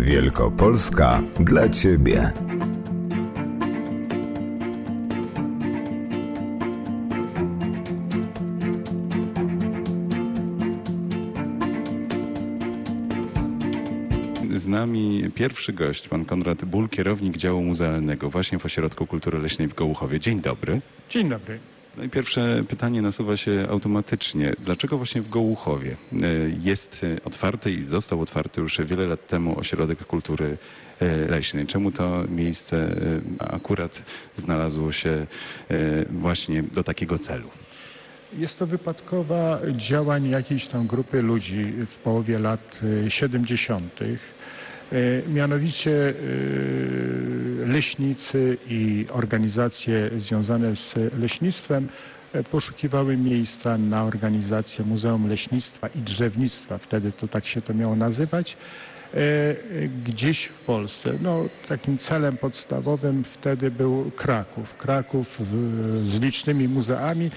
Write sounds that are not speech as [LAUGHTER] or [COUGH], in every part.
Wielkopolska dla Ciebie. Z nami pierwszy gość, pan Konrad Ból, kierownik działu muzealnego właśnie w Ośrodku Kultury Leśnej w Gołuchowie. Dzień dobry. Dzień dobry. No i pierwsze pytanie nasuwa się automatycznie. Dlaczego właśnie w Gołuchowie e, jest e, otwarty i został otwarty już wiele lat temu Ośrodek Kultury e, Leśnej? Czemu to miejsce akurat znalazło się właśnie do takiego celu? Jest to wypadkowa działań jakiejś tam grupy ludzi w połowie lat y, 70. Y, Mianowicie y, leśnicy i organizacje związane z leśnictwem y, poszukiwały miejsca na organizację Muzeum Leśnictwa i Drzewnictwa, wtedy to tak się to miało nazywać, gdzieś w Polsce. No, takim celem podstawowym wtedy był Kraków. Kraków z licznymi muzeami,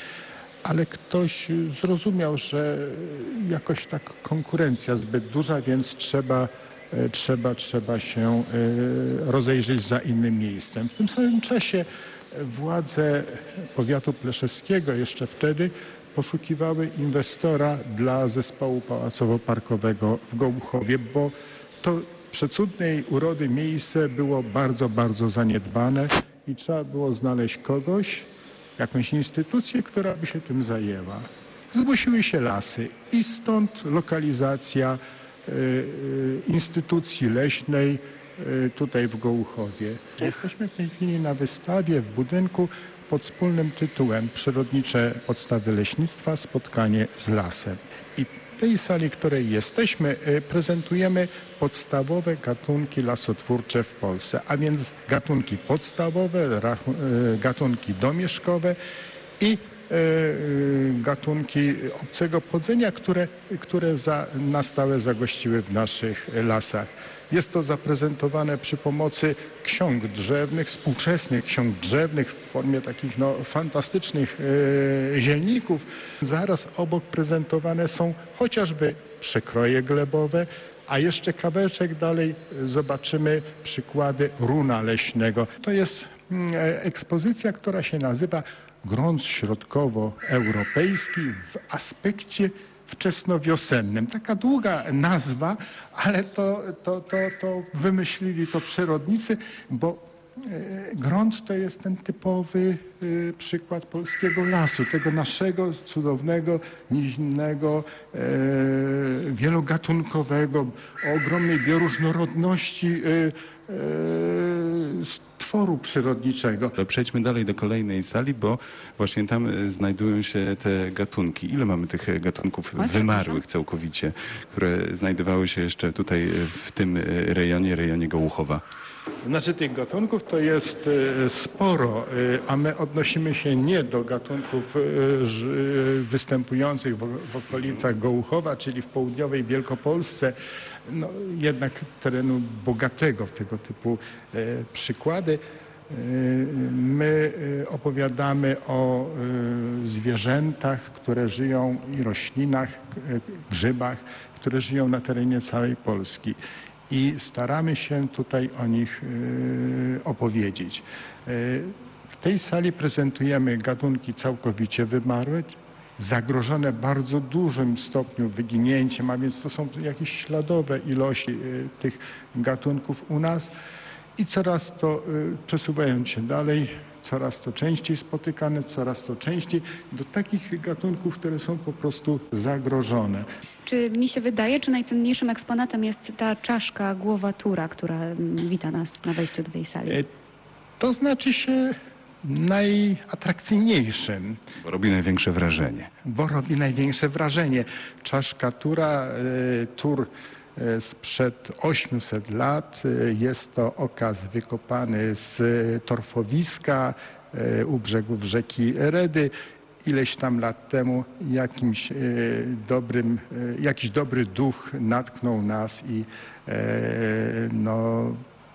ale ktoś zrozumiał, że jakoś tak konkurencja zbyt duża, więc trzeba, e, trzeba, trzeba się e, rozejrzeć za innym miejscem. W tym samym czasie władze powiatu pleszewskiego jeszcze wtedy poszukiwały inwestora dla zespołu pałacowo-parkowego w Gołuchowie, bo to przecudnej urody miejsce było bardzo, bardzo zaniedbane i trzeba było znaleźć kogoś, jakąś instytucję, która by się tym zajęła. Zgłosiły się lasy i stąd lokalizacja instytucji leśnej y, tutaj w Gołuchowie. Jesteśmy w tej chwili na wystawie w budynku pod wspólnym tytułem Przyrodnicze podstawy leśnictwa spotkanie z lasem. I w tej sali, w której jesteśmy, prezentujemy podstawowe gatunki lasotwórcze w Polsce, a więc gatunki podstawowe, gatunki domieszkowe i gatunki obcego podzenia, które, które za, na stałe zagościły w naszych lasach. Jest to zaprezentowane przy pomocy ksiąg drzewnych, współczesnych ksiąg drzewnych w formie takich no, fantastycznych e, zielników. Zaraz obok prezentowane są chociażby przekroje glebowe, a jeszcze kawałeczek dalej e, zobaczymy przykłady runa leśnego. To jest mm, e, ekspozycja, która się nazywa Grunt środkowoeuropejski w aspekcie wczesnowiosennym. Taka długa nazwa, ale to, to, to, to wymyślili to przyrodnicy, bo e, grunt to jest ten typowy e, przykład polskiego lasu, tego naszego cudownego, nizinnego, e, wielogatunkowego, o ogromnej bioróżnorodności stworu przyrodniczego. Przejdźmy dalej do kolejnej sali, bo właśnie tam e, znajdują się te gatunki. Ile mamy tych e, gatunków wymarłych całkowicie, które znajdowały się jeszcze tutaj e, w tym rejonie, rejonie Gołuchowa? Znaczy tych gatunków to jest e, sporo, e, a my odnosimy się nie do gatunków e, występujących w, okolicach Gołuchowa, czyli w południowej Wielkopolsce, no, jednak terenu bogatego w tego typu przykłady. My opowiadamy o zwierzętach, które żyją i roślinach, grzybach, które żyją na terenie całej Polski i staramy się tutaj o nich e, opowiedzieć. E, W tej sali prezentujemy gatunki całkowicie wymarłe, zagrożone bardzo dużym stopniu wyginięciem, a więc to są jakieś śladowe ilości e, tych gatunków u nas i coraz to e, przesuwając się dalej, coraz to częściej spotykane, coraz to częściej do takich gatunków, które są po prostu zagrożone. Czy mi się wydaje, czy najcenniejszym eksponatem jest ta czaszka głowatura, która mm, wita nas na wejściu do tej sali? E, To znaczy się najatrakcyjniejszym, Bo robi największe wrażenie. bo robi największe wrażenie. Czaszka tura, e, tur e, sprzed 800 lat. E, Jest to okaz wykopany z torfowiska u brzegów rzeki Redy. Ileś tam lat temu jakimś dobrym, jakiś dobry duch natknął nas i no,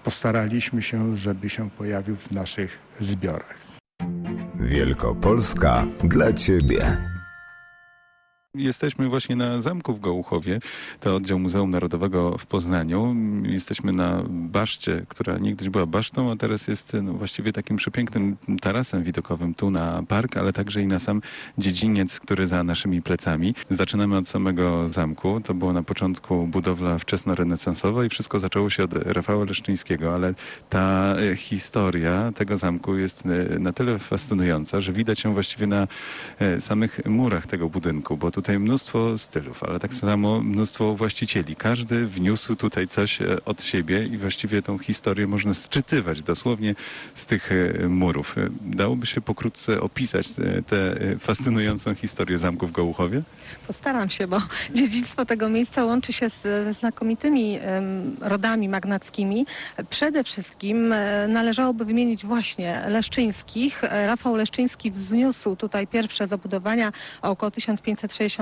postaraliśmy się, żeby się pojawił w naszych zbiorach. Wielkopolska dla Ciebie. Jesteśmy właśnie na zamku w Gołuchowie, to oddział Muzeum Narodowego w Poznaniu. Jesteśmy na baszcie, która niegdyś była basztą, a teraz jest no, właściwie takim przepięknym tarasem widokowym tu na park, ale także i na sam dziedziniec, który za naszymi plecami. Zaczynamy od samego zamku. To było na początku budowla wczesnorenesansowa i wszystko zaczęło się od Rafała Leszczyńskiego, ale ta historia tego zamku jest e, na tyle fascynująca, że widać ją właściwie na e, samych murach tego budynku, bo tutaj mnóstwo stylów, ale tak samo mnóstwo właścicieli. Każdy wniósł tutaj coś e, od siebie i właściwie tą historię można sczytywać dosłownie z tych e, murów. E, Dałoby się pokrótce opisać tę fascynującą historię zamku w Gołuchowie? Postaram się, bo [LAUGHS] dziedzictwo tego miejsca łączy się z, ze znakomitymi rodami magnackimi. Przede wszystkim należałoby wymienić właśnie Leszczyńskich. Rafał Leszczyński wzniósł tutaj pierwsze zabudowania około 1560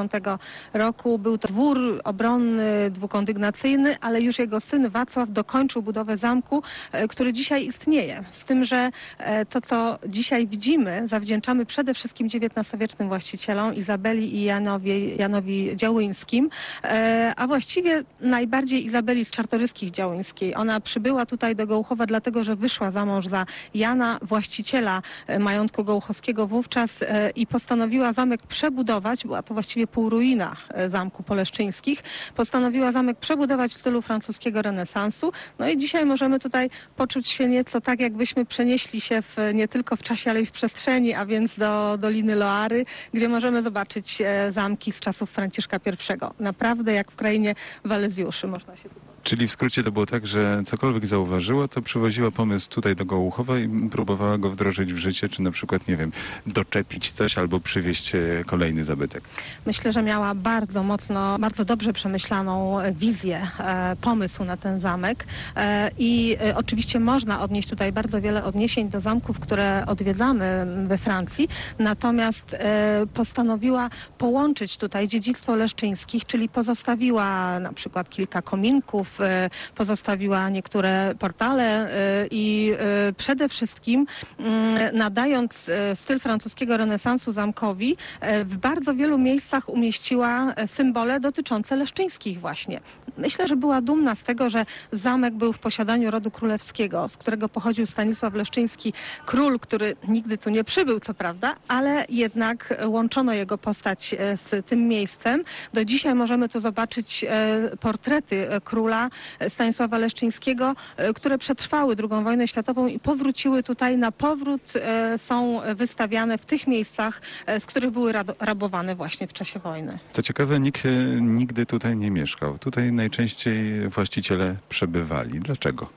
roku. Był to dwór obronny, dwukondygnacyjny, ale już jego syn Wacław dokończył budowę zamku, e, który dzisiaj istnieje. Z tym, że e, to, co dzisiaj widzimy, zawdzięczamy przede wszystkim XIX-wiecznym właścicielom Izabeli i Janowi, Janowi Działyńskim, e, a właściwie najbardziej Izabeli z Czartoryskich Działyńskiej. Ona przybyła tutaj do Gołuchowa dlatego, że wyszła za mąż za Jana, właściciela majątku gołuchowskiego wówczas i postanowiła zamek przebudować, była to właściwie półruina e, zamku poleszczyńskich, postanowiła zamek przebudować w stylu francuskiego renesansu. No i dzisiaj możemy tutaj poczuć się nieco tak, jakbyśmy przenieśli się w, nie tylko w czasie, ale i w przestrzeni, a więc do Doliny Loary, gdzie możemy zobaczyć e, zamki z czasów Franciszka I. Naprawdę jak w krainie Walezjuszy można się tu Czyli w skrócie to było tak, że cokolwiek zauważyła, to przywoziła pomysł tutaj do Gołuchowa i próbowała go wdrożyć w życie, czy na przykład, nie wiem, doczepić coś albo przywieźć e, kolejny zabytek. Myślę, że miała bardzo mocno, bardzo dobrze przemyślaną e, wizję, e, pomysł na ten zamek. E, i oczywiście można odnieść tutaj bardzo wiele odniesień do zamków, które odwiedzamy we Francji, natomiast postanowiła połączyć tutaj dziedzictwo leszczyńskich, czyli pozostawiła na przykład kilka kominków, pozostawiła niektóre portale i przede wszystkim nadając styl francuskiego renesansu zamkowi, w bardzo wielu miejscach umieściła e, symbole dotyczące leszczyńskich właśnie. Myślę, że była dumna z tego, że zamek był w posiadaniu rodu królewskiego, z którego pochodził Stanisław Leszczyński, król, który nigdy tu nie przybył, co prawda, ale jednak łączono jego postać e, z tym miejscem. Do dzisiaj możemy tu zobaczyć e, portrety króla Stanisława Leszczyńskiego, które przetrwały II wojnę światową i powróciły tutaj. Na powrót są wystawiane w tych miejscach, z których były rabowane właśnie w czasie wojny. To ciekawe, nikt e, nigdy tutaj nie mieszkał. Tutaj najczęściej właściciele przebywali. Dlaczego?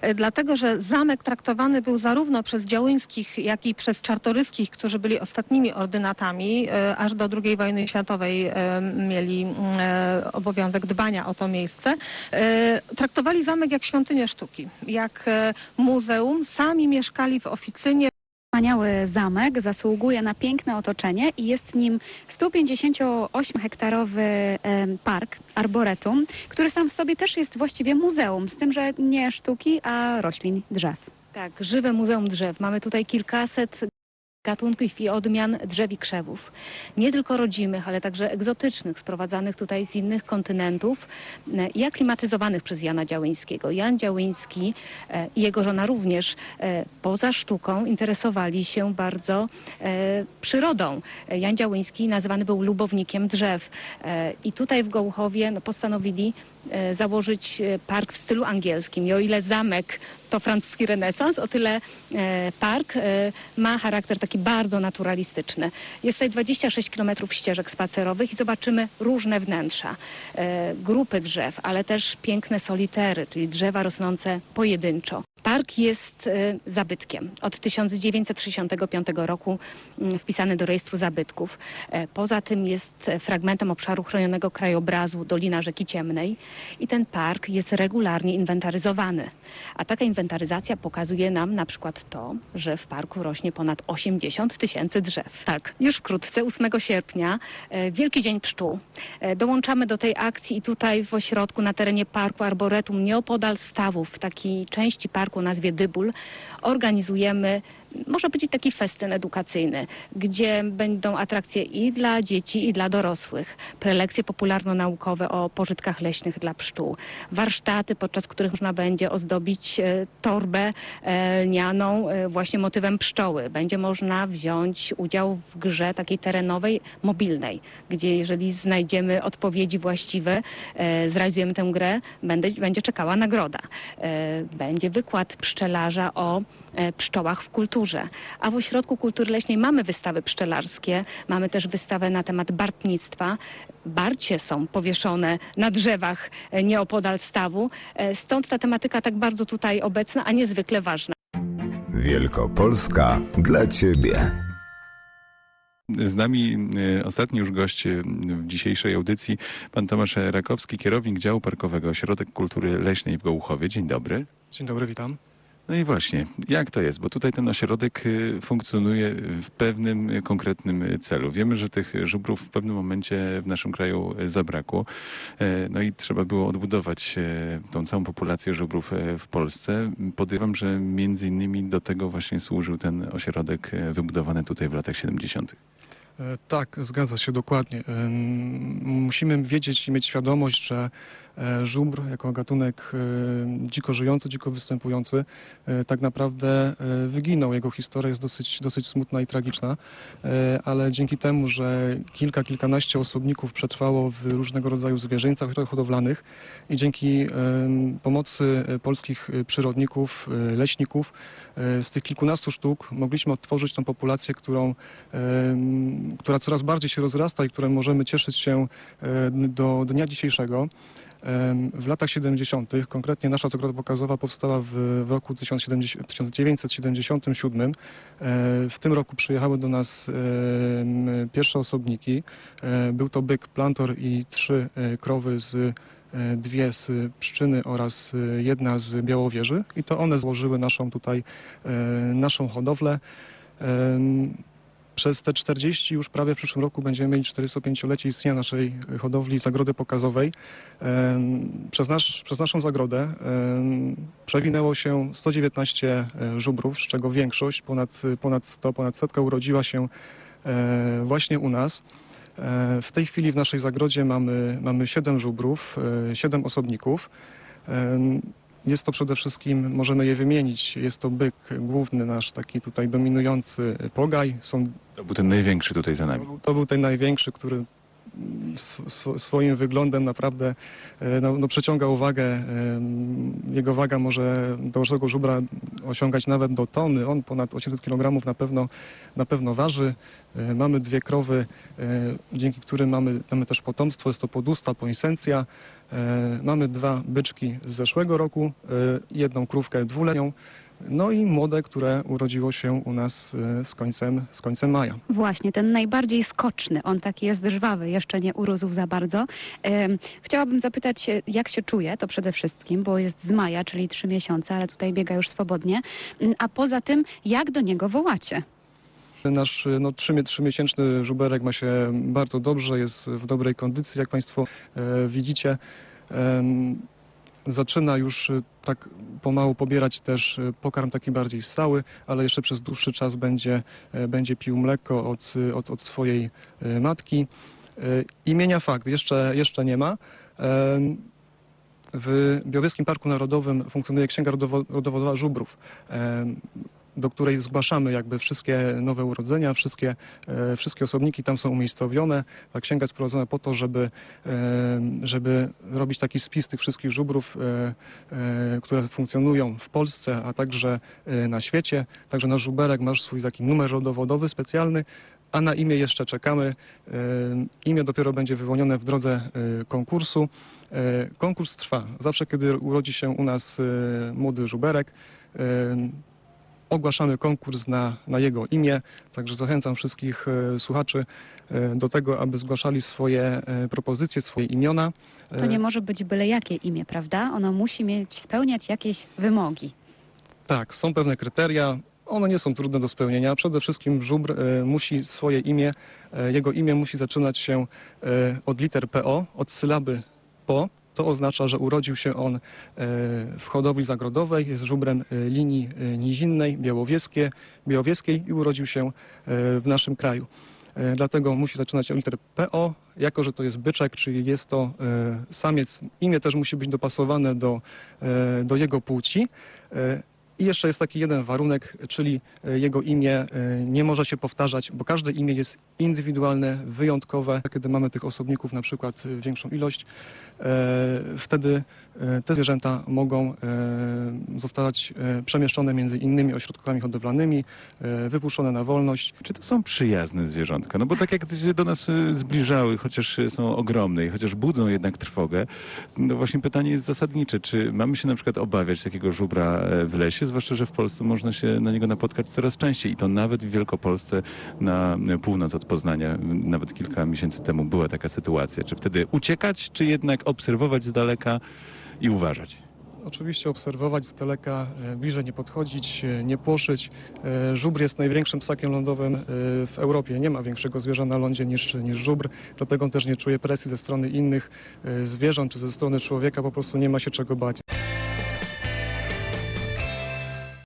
E, Dlatego, że zamek traktowany był zarówno przez Działyńskich, jak i przez Czartoryskich, którzy byli ostatnimi ordynatami, e, aż do II wojny światowej mieli mm, obowiązek dbania o to miejsce. Traktowali zamek jak świątynię sztuki, jak muzeum. Sami mieszkali w oficynie. Wspaniały zamek zasługuje na piękne otoczenie i jest nim 158-hektarowy em, park, arboretum, który sam w sobie też jest właściwie muzeum, z tym, że nie sztuki, a roślin, drzew. Tak, żywe Muzeum Drzew. Mamy tutaj kilkaset gatunków i odmian drzew i krzewów. Nie tylko rodzimych, ale także egzotycznych, sprowadzanych tutaj z innych kontynentów e, i aklimatyzowanych przez Jana Działyńskiego. Jan Działyński e, i jego żona również e, poza sztuką interesowali się bardzo przyrodą. Jan Działyński nazywany był lubownikiem drzew i tutaj w Gołuchowie no, postanowili założyć e, park w stylu angielskim. I o ile zamek to francuski renesans, o tyle e, park e, ma charakter taki bardzo naturalistyczny. Jest tutaj 26 km ścieżek spacerowych i zobaczymy różne wnętrza, e, grupy drzew, ale też piękne solitery, czyli drzewa rosnące pojedynczo. Park jest e, zabytkiem. Od 1965 roku mm, wpisany do rejestru zabytków. E, Poza tym jest e, fragmentem obszaru chronionego krajobrazu Dolina Rzeki Ciemnej i ten park jest regularnie inwentaryzowany. A taka inwentaryzacja pokazuje nam na przykład to, że w parku rośnie ponad 80 tysięcy drzew. Tak, już wkrótce, 8 sierpnia, e, Wielki Dzień Pszczół. E, Dołączamy do tej akcji i tutaj w ośrodku na terenie parku Arboretum, nieopodal stawów, w takiej części parku o nazwie Dybul, organizujemy może być taki festyn edukacyjny, gdzie będą atrakcje i dla dzieci, i dla dorosłych. Prelekcje popularno-naukowe o pożytkach leśnych dla pszczół. Warsztaty, podczas których można będzie ozdobić e, torbę e, lnianą e, właśnie motywem pszczoły. Będzie można wziąć udział w grze takiej terenowej, mobilnej, gdzie jeżeli znajdziemy odpowiedzi właściwe, zrealizujemy tę grę, będzie, będzie czekała nagroda. Będzie wykład pszczelarza o pszczołach w kulturze. A w Ośrodku Kultury Leśnej mamy wystawy pszczelarskie, mamy też wystawę na temat bartnictwa. Barcie są powieszone na drzewach e, nieopodal stawu, e, stąd ta tematyka tak bardzo tutaj obecna, a niezwykle ważna. Wielkopolska dla Ciebie. Z nami e, ostatni już gość w dzisiejszej audycji, pan Tomasz Rakowski, kierownik działu parkowego Ośrodek Kultury Leśnej w Gołuchowie. Dzień dobry. Dzień dobry, witam. No i właśnie, jak to jest? Bo tutaj ten ośrodek e, funkcjonuje w pewnym e, konkretnym e, celu. Wiemy, że tych żubrów w pewnym momencie w naszym kraju zabrakło. E, No i trzeba było odbudować e, tą całą populację żubrów e, w Polsce. Podejrzewam, że między innymi do tego właśnie służył ten ośrodek wybudowany tutaj w latach 70. E, Tak, zgadza się dokładnie. Em, Musimy wiedzieć i mieć świadomość, że e, żubr jako gatunek e, dziko żyjący, dziko występujący e, tak naprawdę e, wyginął. Jego historia jest dosyć, dosyć smutna i tragiczna, e, ale dzięki temu, że kilka, kilkanaście osobników przetrwało w różnego rodzaju zwierzęcach hodowlanych i dzięki pomocy e, polskich e, przyrodników, e, leśników, e, z tych kilkunastu sztuk mogliśmy odtworzyć tą populację, którą która coraz bardziej się rozrasta i którą możemy cieszyć się e, do dnia dzisiejszego. Em, W latach 70., konkretnie nasza zagroda pokazowa powstała w, roku 1070 1977. E, W tym roku przyjechały do nas pierwsze osobniki. E, Był to byk, plantor i trzy e, krowy z e, dwie z pszczyny oraz e, jedna z białowieży i to one złożyły naszą tutaj, e, naszą hodowlę. Przez te 40 już prawie w przyszłym roku będziemy mieli 45-lecie istnienia naszej hodowli zagrody pokazowej. Przez, nasz, przez naszą zagrodę przewinęło się 119 żubrów, z czego większość, ponad, ponad 100, ponad setka urodziła się e, właśnie u nas. E, W tej chwili w naszej zagrodzie mamy, mamy 7 żubrów, 7 osobników. Jest to przede wszystkim, możemy je wymienić, jest to byk główny nasz, taki tutaj dominujący pogaj. Są, To był ten największy tutaj za nami. to był ten największy, który sw- sw- swoim wyglądem naprawdę e, no, no, przyciąga uwagę. Em, Jego waga może dorosłego żubra osiągać nawet do tony. On ponad 800 kg na pewno, na pewno waży. E, Mamy dwie krowy, e, dzięki którym mamy, mamy też potomstwo. Jest to podusta, poinsencja. E, Mamy dwa byczki z zeszłego roku, e, jedną krówkę dwuletnią. No i młode, które urodziło się u nas e, z końcem, z końcem maja. Właśnie, ten najbardziej skoczny, on taki jest żwawy, jeszcze nie urósł za bardzo. Chciałabym zapytać jak się czuje, to przede wszystkim, bo jest z maja, czyli trzy miesiące, ale tutaj biega już swobodnie. Mm, A poza tym, jak do niego wołacie? Nasz no, trzy- trzymiesięczny żuberek ma się bardzo dobrze, jest w dobrej kondycji, jak Państwo e, widzicie. Em, zaczyna już e, tak pomału pobierać też e, pokarm taki bardziej stały, ale jeszcze przez dłuższy czas będzie, e, będzie pił mleko od, od, od swojej matki. Imienia fakt jeszcze, jeszcze nie ma. W Białowieskim Parku Narodowym funkcjonuje Księga Rodowo- Rodowodowa Żubrów. Do której zgłaszamy jakby wszystkie nowe urodzenia, wszystkie, e, wszystkie osobniki tam są umiejscowione. Ta księga jest prowadzona po to, żeby, e, żeby robić taki spis tych wszystkich żubrów, e, które funkcjonują w Polsce, a także na świecie. Także nasz żuberek ma swój taki numer rodowodowy specjalny, a na imię jeszcze czekamy. Imię dopiero będzie wyłonione w drodze konkursu. Konkurs trwa. Zawsze, kiedy urodzi się u nas młody żuberek, ogłaszamy konkurs na, na jego imię, także zachęcam wszystkich e, słuchaczy e, do tego, aby zgłaszali swoje e, propozycje, swoje imiona. To nie może być byle jakie imię, prawda? Ono musi mieć, spełniać jakieś wymogi. Tak, są pewne kryteria. One nie są trudne do spełnienia. Przede wszystkim żubr musi swoje imię, jego imię musi zaczynać się od liter PO, od sylaby po, To oznacza, że urodził się on e, w hodowli zagrodowej, jest żubrem e, linii e, nizinnej, białowieskie, białowieskiej i urodził się w naszym kraju. Dlatego musi zaczynać od litery PO, jako że to jest byczek, czyli jest to samiec. Imię też musi być dopasowane do, do jego płci. I jeszcze jest taki jeden warunek, czyli e, jego imię e, nie może się powtarzać, bo każde imię jest indywidualne, wyjątkowe. Kiedy mamy tych osobników na przykład e, większą ilość, wtedy te zwierzęta mogą zostać przemieszczone między innymi ośrodkami hodowlanymi, wypuszczone na wolność. Czy to są przyjazne zwierzątka? No bo tak jak się do nas zbliżały, chociaż są ogromne i chociaż budzą jednak trwogę, no właśnie pytanie jest zasadnicze. Czy mamy się na przykład obawiać takiego żubra w lesie? Zwłaszcza, że w Polsce można się na niego napotkać coraz częściej i to nawet w Wielkopolsce na północ od Poznania, nawet kilka miesięcy temu była taka sytuacja. Czy wtedy uciekać, czy jednak obserwować z daleka i uważać? Oczywiście obserwować z daleka, e, bliżej nie podchodzić, e, nie płoszyć. E, Żubr jest największym ssakiem lądowym w Europie. Nie ma większego zwierza na lądzie niż, niż żubr, dlatego też nie czuje presji ze strony innych zwierząt czy ze strony człowieka, po prostu nie ma się czego bać.